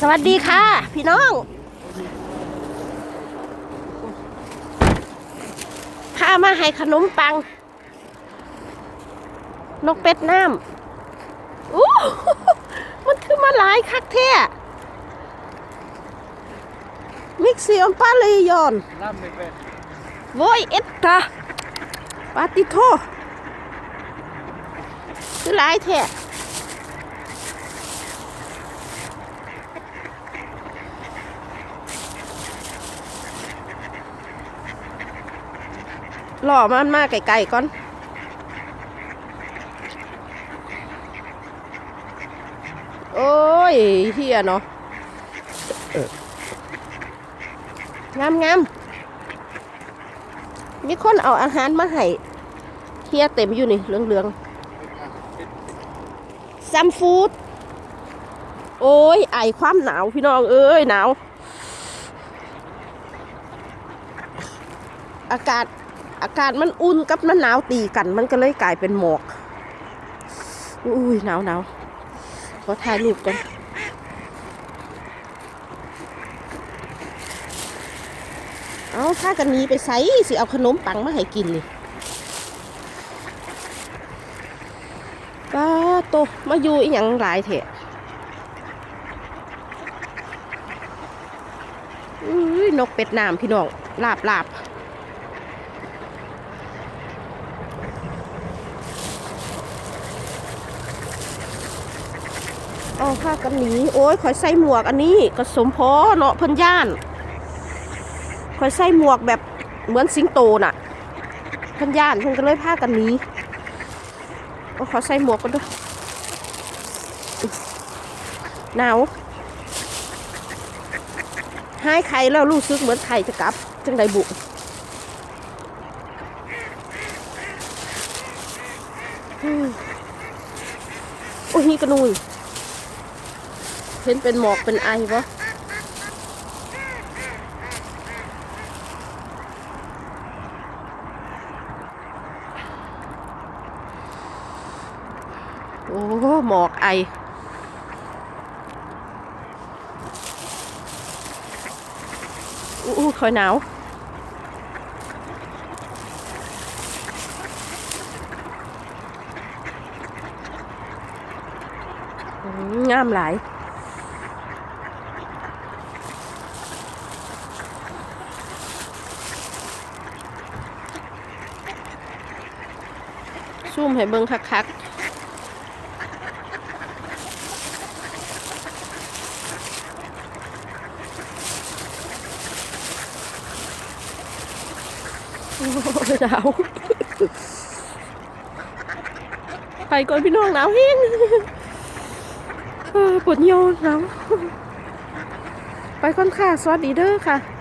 สวัสดีค่ะ พี่น้อง พามาให้ขนมปัง นกเป็ดน้ำอู้มันคือมาหลายคักแท้มิกซิอมปาเลยอนล่ำไม่เป็นโวยเอ็ดตาปาติโทคือหลายแท้ หล่อมันมากไกลๆก่อน โอ้ยเฮียเนาะงามงามมีคนเอาอาหารมาให้เฮียเต็มอยู่นี่เหลืองๆซัมฟูดโอ้ยไอความหนาวพี่น้องเอ้ยหนาว อากาศ อากาศมันอุ่นกับมันหนาวตีกัน มันก็เลยกลายเป็นหมอกอุ้ยหนาวหนาวขอถ่ายรูปกันเอาถ้ากันนี้ไปใส่สิเอาขนมปังมาให้กินนี่ป้าโตมาอยู่อีหยังหลายเถอะอุ้ยนกเป็ดน้ำพี่น้องลาบลาบ เอาผ้ากันหนีโอ้ยขอยใส่หมวกอันนี้ก็สมพอเนาะเพิ่นย่านคอยใส่หมวกแบบเหมือนสิงโตน่ะเพันย่านเพิ่นก็เลยพากันหนี้โอ้ขอใส่หมวกกันด้วยหนาวหายไข่แล้วรู้สึกเหมือนไข่จะกลับ จังไดบุอืมโอ้ฮีกระนุย เห็นเป็นหมอกเป็นไอวะโอ้หมอกไออู้คอยหนาวงามหลาย ซูมให้เบิ่งคักๆหนาวไปก่อนพี่น้องหนาวเฮงปวดเหี่ยวหนาวไปก่อนค่ะสวัสดีเด้อค่ะ